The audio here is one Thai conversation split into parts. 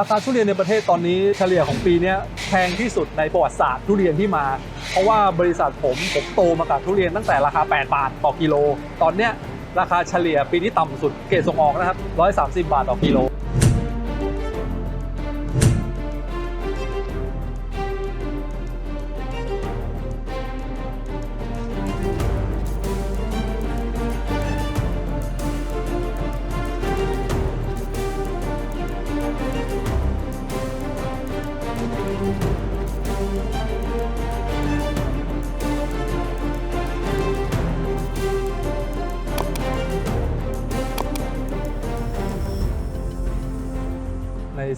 ราคาทุเรียนในประเทศตอนนี้เฉลี่ยของปีนี้แพงที่สุดในประวัติศาสตร์ทุเรียนที่มา เพราะว่าบริษัทผมผมโตมากับทุเรียนตั้งแต่ราคา 8 บาทต่อกิโล ตอนเนี้ยราคาเฉลี่ยปีนี้ต่ำสุดเกรดส่งออกนะครับ130 บาทต่อกิโล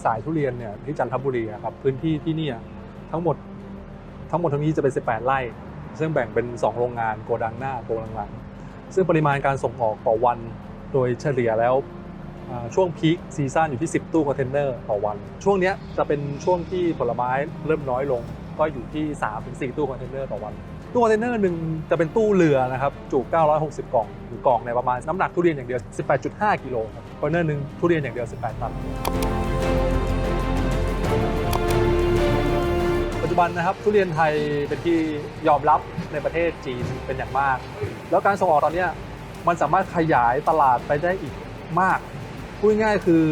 สายทุเรียนเนี่ยที่จันทบุรีครับพื้นที่ที่นี่ทั้งหมดทั้งหมดทั้งนี้จะเป็น 18 ไร่ ซึ่งแบ่งเป็น 2 โรงงานโกดังหน้าโกดังหลัง ซึ่งปริมาณการส่งออกต่อวันโดยเฉลี่ยแล้วช่วงพีคซีซั่นอยู่ที่ 10 ตู้คอนเทนเนอร์ต่อวัน ช่วงนี้จะเป็นช่วงที่ผลไม้เริ่มน้อยลง ก็อยู่ที่ 3-4 ตู้คอนเทนเนอร์ต่อวัน ตู้คอนเทนเนอร์หนึ่งจะเป็นตู้เรือนะครับจุ960 กล่องหรือกล่องในประมาณน้ำหนักทุเรียนอย่างเดียว 18.5 กิโลครับคอนเทนเนอร์หนึ่งทุเรียนอย่างเดียว 18 ตัน บันนะครับทุเรียนไทยเป็นที่ยอมรับในประเทศจีนเป็นอย่างมาก แล้วการส่งออกตอนนี้มันสามารถขยายตลาดไปได้อีกมากพูดง่ายคือ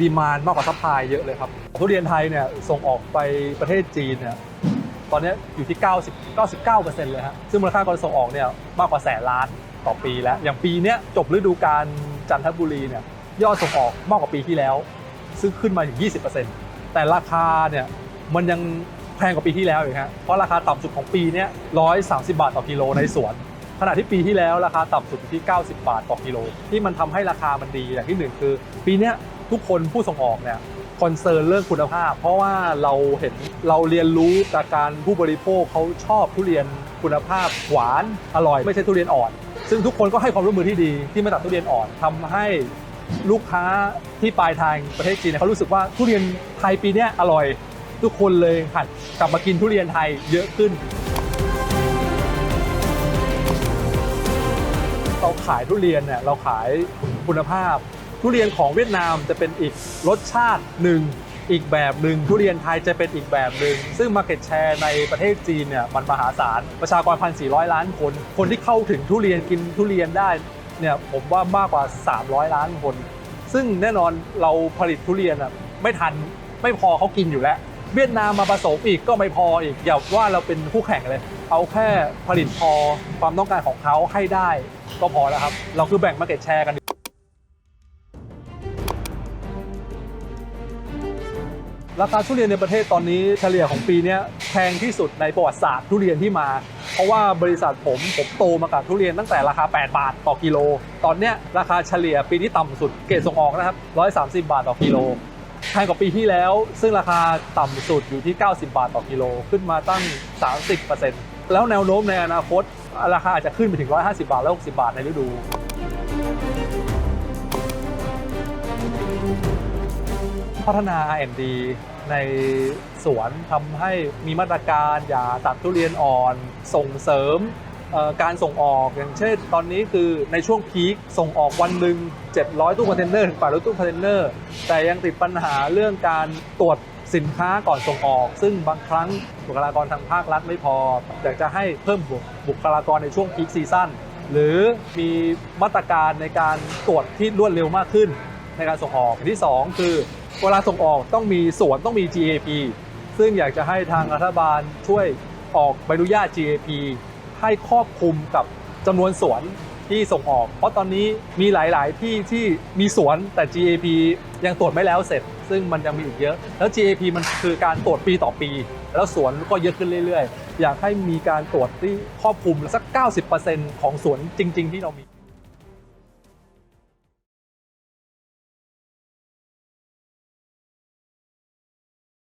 ดีมานมากกว่าซัพพลายเยอะเลยครับทุเรียนไทยเนี่ยส่งออกไปประเทศจีนเนี่ยตอนนี้อยู่ที่ 90 99 เลยฮะซึ่งมูลค่าการส่งออกเนี่ยมากกว่าแสนล้านต่อปีแล้ว อย่างปีเนี้ยจบฤดูกาลจันทบุรีเนี่ยยอดส่งออกมากกว่าปีที่แล้ว ซึ่งขึ้นมาถึง 20%แต่ราคาเนี่ยมันยัง แพงกว่าปีที่แล้วอีกฮะเพราะราคาต่ำสุดของปีเนี้ย130 บาทต่อกิโลในสวน ขณะที่ปีที่แล้วราคาต่ำสุดอยู่ที่ 90 บาทต่อกิโล ที่มันทำให้ราคามันดีอย่างที่หนึ่งคือ ปีเนี้ยทุกคนผู้ส่งออกเนี่ยคอนเซิร์นเรื่องคุณภาพ เพราะว่าเราเห็นเราเรียนรู้จากการผู้บริโภคเขาชอบทุเรียนคุณภาพหวานอร่อยไม่ใช่ทุเรียนอ่อน ซึ่งทุกคนก็ให้ความร่วมมือที่ดีที่มาตัดทุเรียนอ่อนทำให้ลูกค้าที่ปลายทางประเทศจีนเนี่ยเขารู้สึกว่าทุเรียนไทยปีเนี้ยอร่อย ทุกคนเลยหันกลับมากินทุเรียนไทยเยอะขึ้น เราขายทุเรียนเนี่ยเราขายคุณภาพ ทุเรียนของเวียดนามจะเป็นอีกรสชาติหนึ่งอีกแบบหนึ่งทุเรียนไทยจะเป็นอีกแบบหนึ่งซึ่ง Market Share ในประเทศจีนเนี่ยมันมหาศาล ประชากร 1,400 ล้านคน คนที่เข้าถึงทุเรียนกินทุเรียนได้เนี่ยผมว่ามากกว่า 300 ล้านคน ซึ่งแน่นอนเราผลิตทุเรียนอะไม่ทันไม่พอเขากินอยู่แล้ว เวียดนามมาผสมอีกก็ไม่พออีก อย่าว่าเราเป็นคู่แข่งเลย เอาแค่ผลิตพอความต้องการของเขาให้ได้ก็พอแล้วครับ เราคือแบ่งมาเก็ตแชร์กันราคาทุเรียนในประเทศตอนนี้เฉลี่ยของปีนี้แพงที่สุดในประวัติศาสตร์ทุเรียนที่มา เพราะว่าบริษัทผมผมโตมากับทุเรียนตั้งแต่ราคา 8 บาทต่อกิโล ตอนเนี้ยราคาเฉลี่ยปีนี้ต่ำสุดเกรดส่งออกนะครับ 130 บาทต่อกิโล พงกว่าปีที่แล้ว ซึ่งราคาต่ำสุดอยู่ที่ 90 บาทต่อกิโลขึ้นมาตั้ง 30%แล้วแนวโน้มในอนาคต ราคาอาจจะขึ้นไปถึง 150 บาทและ60 บาทในฤดูพัฒนา R&D ในสวนทำให้มีมาตรการอย่าตัดทุเรียนอ่อน ส่งเสริม การส่งออกอย่างเช่นตอนนี้คือในช่วงพีคส่งออกวันหนึ่ง700 ตู้คอนเทนเนอร์ถึง800ตู้คอนเทนเนอร์แต่ยังติดปัญหาเรื่องการตรวจสินค้าก่อนส่งออก ซึ่งบางครั้งบุคลากรทางภาครัฐไม่พออยากจะให้เพิ่มบุคลากรในช่วงพีคซีซั่นหรือมีมาตรการในการตรวจที่รวดเร็วมากขึ้นในการส่งออกอย่างที่ 2 คือเวลาส่งออกต้องมีสวนต้องมี GAP ซึ่งอยากจะให้ทางรัฐบาลช่วยออกใบอนุญาต GAP ให้ครอบคลุมกับจำนวนสวนที่ส่งออก เพราะตอนนี้มีหลาย ๆ ที่ที่มีสวนแต่ GAP ยังตรวจไม่แล้วเสร็จ ซึ่งมันยังมีอีกเยอะ แล้ว GAP มันคือการตรวจปีต่อปี แล้วสวนก็เยอะขึ้นเรื่อย ๆ อยากให้มีการตรวจที่ครอบคลุมสัก 90%ของสวนจริง ๆ ที่เรามี